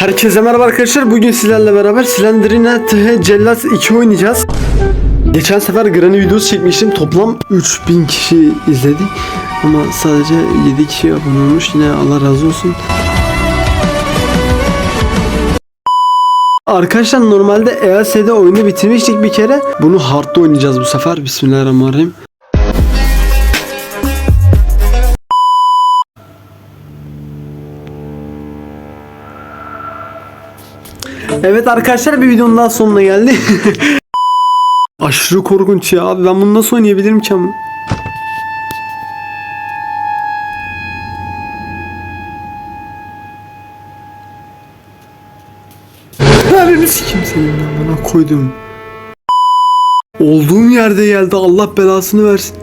Herkese merhaba arkadaşlar. Bugün sizlerle beraber Slenderina TH Cellat 2 oynayacağız. Geçen sefer Granny videosu çekmiştim. Toplam 3000 kişi izledi. Ama sadece 7 kişi abone olmuş. Yine Allah razı olsun. Arkadaşlar normalde EAS'de oyunu bitirmiştik bir kere. Bunu hard'da oynayacağız bu sefer. Bismillahirrahmanirrahim. Evet arkadaşlar bir videonun daha sonuna geldi. Aşırı korkunç ya abi ben bunu nasıl oynayabilirim ki ama? Her sikim senin lan bana koydum. Olduğum yerde geldi Allah belasını versin.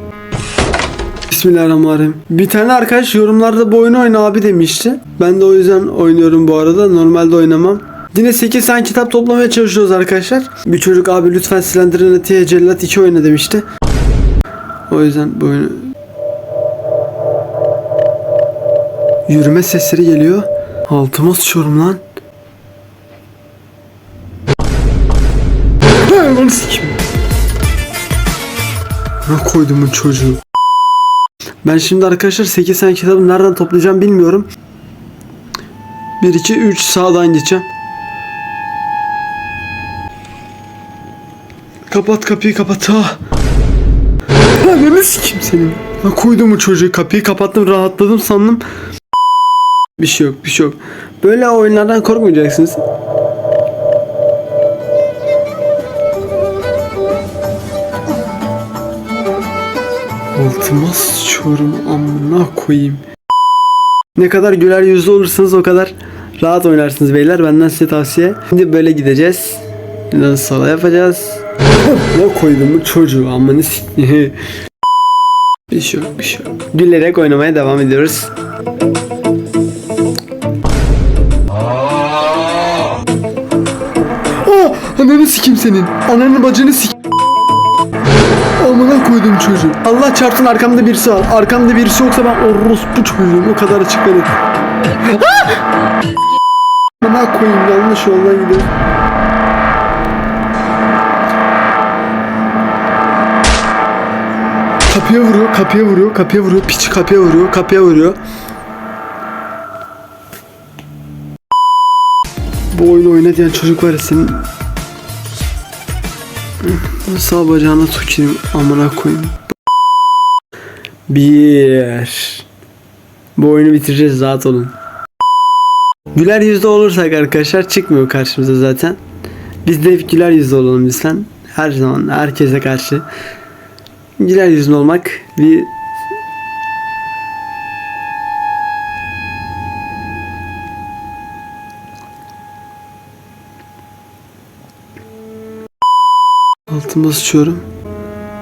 Bismillahirrahmanirrahim. Bir tane arkadaş yorumlarda bu oyunu oyna abi demişti. Ben de o yüzden oynuyorum bu arada. Normalde oynamam. Yine 8 tane kitap toplamaya çalışıyoruz arkadaşlar. Bir çocuk abi lütfen Slender'ın Atiye Cellat 2 oyna demişti. O yüzden bu oyunu... Yürüme sesleri geliyor. Altıma sıçıyorum lan. Sikim. Ne koydum bu çocuğu. Ben şimdi arkadaşlar 8 tane kitabı nereden toplayacağım bilmiyorum. 1 2 3 sağdan gideceğim. Kapat kapıyı kapat ha. Ananı sikim senin. Ben koydum çocuğu kapıyı kapattım rahatladım sandım. Bir şey yok bir şey yok. Böyle oyunlardan korkmayacaksınız. Altıma sıçıyorum amına koyayım. Ne kadar güler yüzlü olursanız o kadar rahat oynarsınız beyler. Benden size tavsiye. Şimdi böyle gideceğiz. Buradan sola yapacağız. Ne koydum bu çocuğu amına s- Bir şey yok bir şey yok. Gülerek oynamaya devam ediyoruz. Aa, ananı sikim senin. Ananı bacını sik. Amına koydum çocuğu. Allah çarpsın arkamda birisi var. Arkamda birisi yoksa ben orospu çocuğum. O kadar açık benim. Amına koyayım yanlış yoldan gidiyorum. Kapıya vuruyor, kapıya vuruyor, kapıya vuruyor, piç kapıya vuruyor, kapıya vuruyor. Bu oyunu oyna diyen çocuk var ya senin Sağ bacağına tüküreyim amına koyayım. Bir. Bu oyunu bitireceğiz rahat olun. Güler yüzlü olursak arkadaşlar çıkmıyor karşımıza zaten. Biz de güler yüzlü olalım lütfen. Her zaman herkese karşı. Güler yüzlü olmak bir Altıma sıçıyorum.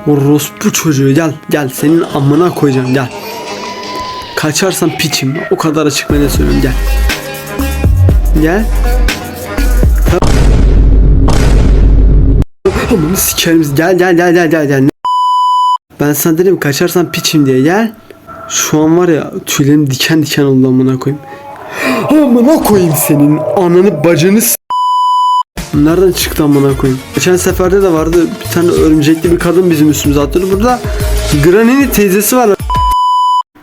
Orospu çocuğu gel gel senin amına koyacağım gel. Kaçarsan piçim o kadar açık de söylüyorum gel. Gel. Ta- Amını sikerim gel gel gel gel gel gel. Ben sana dedim kaçarsan piçim diye gel. Şu an var ya tüylerim diken diken oldu amına koyayım. Amına koyayım senin ananı bacını s- Nereden çıktı amına koyayım? Geçen seferde de vardı bir tane örümcekli bir kadın bizim üstümüze atıyordu. Burada Granny'nin teyzesi var.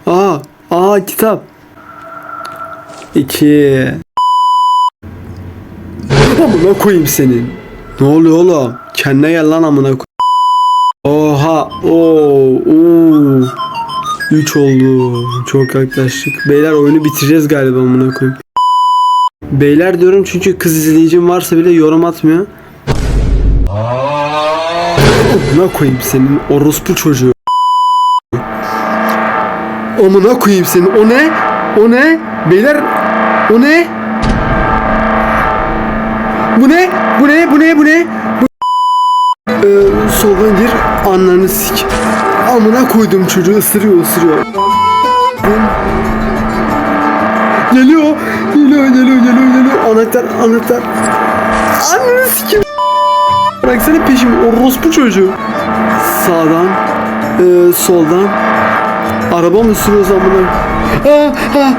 Aa, aa kitap. İki. Amına koyayım senin. Ne oluyor oğlum? Kendine gel lan amına koy. Oha, oo, oo. 3 oldu. Çok yaklaştık. Beyler oyunu bitireceğiz galiba amına koyayım. Beyler diyorum çünkü kız izleyicim varsa bile yorum atmıyor. Amına koyayım senin orospu çocuğu. Amına koyayım senin. O ne? O ne? Beyler o ne? Bu ne? Bu ne? Bu ne? Bu ne? Bu... Ee, soldan gir. Anlarını sik. Amına koydum çocuğu ısırıyor ısırıyor. Geliyor. Geliyor geliyor geliyor geliyor. Anahtar anahtar. Ananı sikim. Bıraksana peşimi. Orospu çocuğu. Sağdan. e, soldan. Araba mı sürüyoruz amına? Ha ha.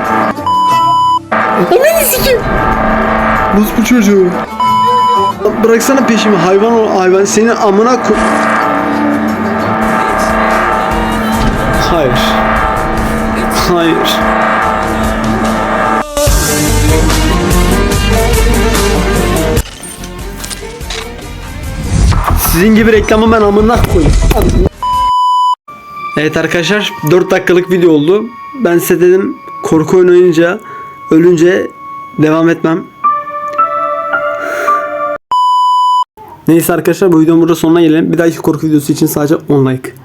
Ananı sikim. Bu çocuğu? Bıraksana peşimi hayvan ol hayvan senin amına koy. Hayır. Hayır. Sizin gibi reklamı ben amına koyayım. Evet arkadaşlar 4 dakikalık video oldu. Ben size dedim korku oynayınca ölünce devam etmem. Neyse arkadaşlar bu videonun burada sonuna gelelim. Bir dahaki korku videosu için sadece 10 like.